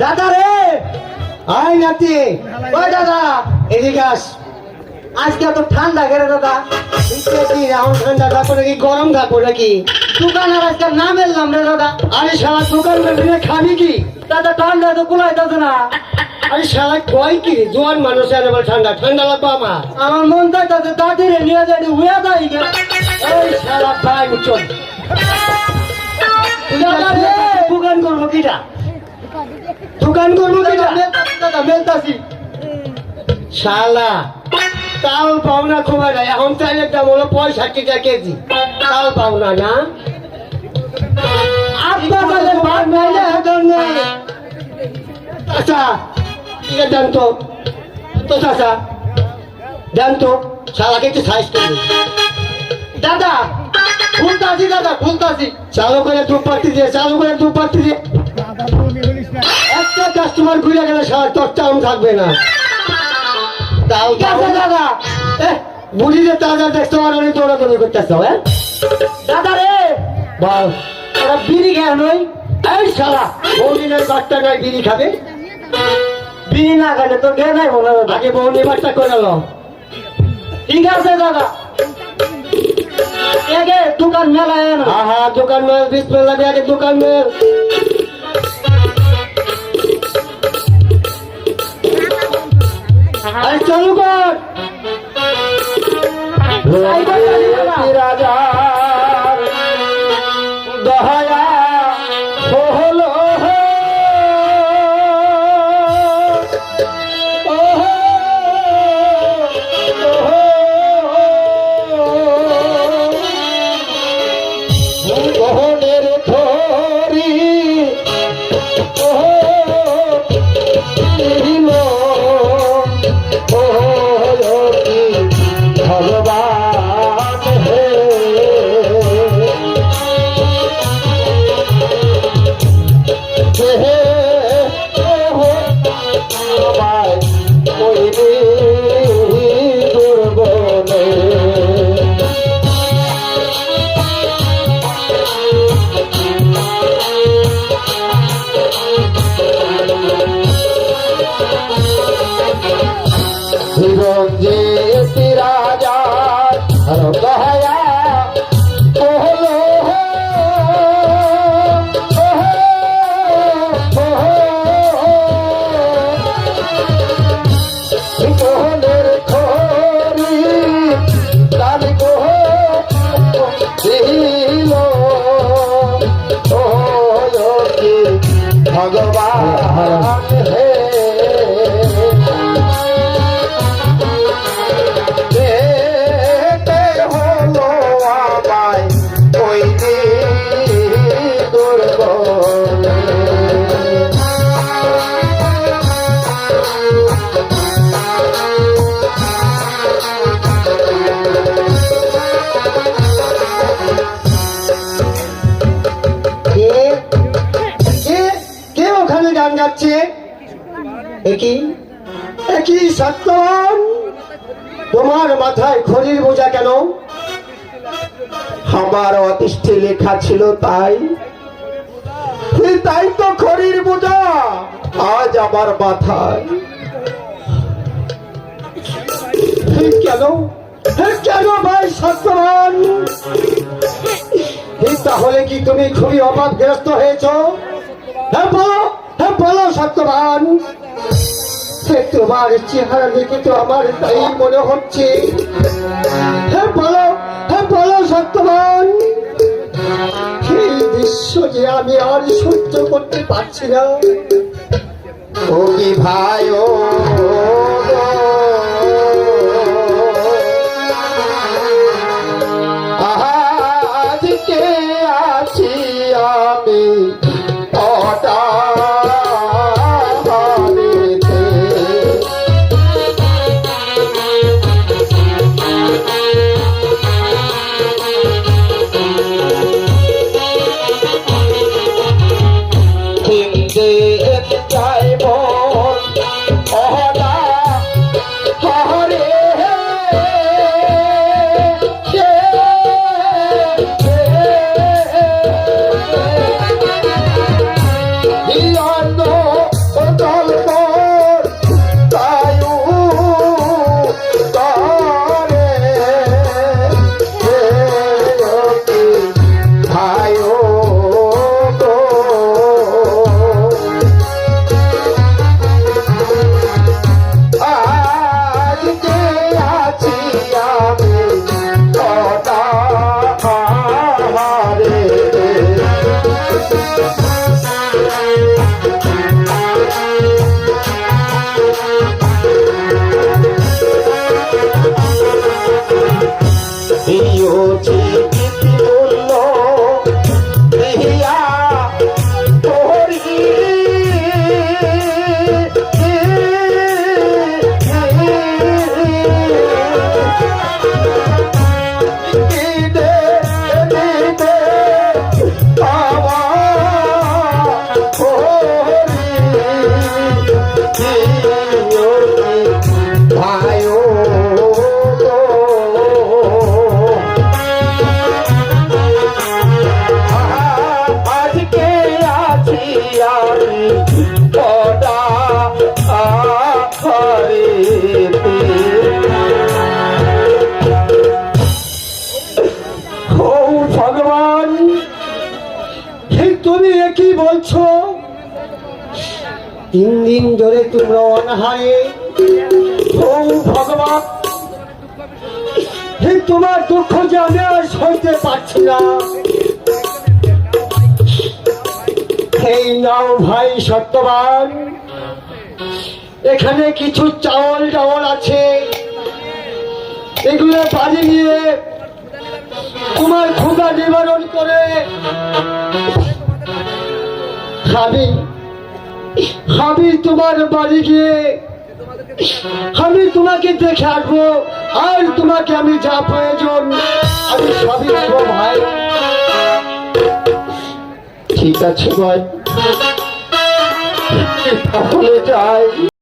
দাদা রে আই নাতি। ওই দাদা, এদিকে আজকে এত ঠান্ডা গেলে দাদা? এখন ঠান্ডা থাকব নাকি গরম থাকব নাকি? দোকান আর আজকে না মেললাম রে দাদা। আরে সারা দোকান মেলে খাবি কি? দাদা, ঠান্ডা তো কুলাইতেছে না। আরে সারা কয় কি জোয়ান ঠান্ডা ঠান্ডা লাগবে আমার। আমার মন চাইতেছে দাদি রে নিয়ে যাই উয়া যাই এই সারা ভাই চল দোকান করব কিটা? দোকান করব কিটা? দাদা মেলতাছি। শালা তাল পাওনা খুবই না এখন দাম হলো পঁয়ষট্টি টাকা কেজি। তাল পাওনা না ভাত নাইলে আচ্ছা ঠিক আছে দেন তো। তো চাচা দেন শালাকে একটু সাইজ করবে দাদা খুলতাছি দাদা খুলতাছি চালু করে দু পাত্তি দিয়ে চালু করে দু পাত্তি দিয়ে। একটা কাস্টমার ঘুরে গেলে সারা তোর থাকবে না। তাও দাদা। বুঝি যে তাজা পারো নি তোরা তুমি করতেছ হ্যাঁ? দাদা রে বল। ওরা বিড়ি খেয়ে নই এই। শালা। বৌদিনের বাচ্চা নয় বিড়ি খাবে? বিড়ি না খেলে তোর খেয়ে নাই মনে আগে বৌনি বাচ্চা করে ঠিক আছে দাদা। আগে দোকান মেলায় না হ্যাঁ হ্যাঁ দোকান মেল বিসমিল্লাহ দিয়ে আগে দোকান মেল আরে চালু কর রাজা ভগবান একই একই সত্যবান তোমার মাথায় খড়ির বোঝা কেন? আমার অতিষ্ঠে লেখা ছিল তাই। তাই তো খড়ির বোঝা। আজ আমার মাথায় কেন? কেন ভাই সত্যবান তাহলে কি তুমি খুবই অভাবগ্রস্ত হয়েছ? হ্যাঁ বলো হ্যাঁ বলো সত্যবান সে তোমার চেহারা দেখে তো আমার তাই মনে হচ্ছে। হ্যাঁ বলো হ্যাঁ বলো সত্যবান এই দৃশ্য যে আমি আর সহ্য করতে পারছি না। ও ভাই, ও তিন দিন ধরে তোমরা অনাহারে। ভগবান ঠিক তোমার দুঃখ যে আমি আর সইতে পারছি না। এই নাও ভাই সত্যবান, এখানে কিছু চাওয়াল টাওয়াল আছে। এগুলো বাড়ি নিয়ে তোমার ক্ষুধা নিবারণ করে। খাবি খাবি তোমার বাড়ি গিয়ে আমি তোমাকে দেখে আসব। আর তোমাকে আমি যা প্রয়োজন, আমি সবই দেবো ভাই। ঠিক আছে, ভাই। তাহলে যাই।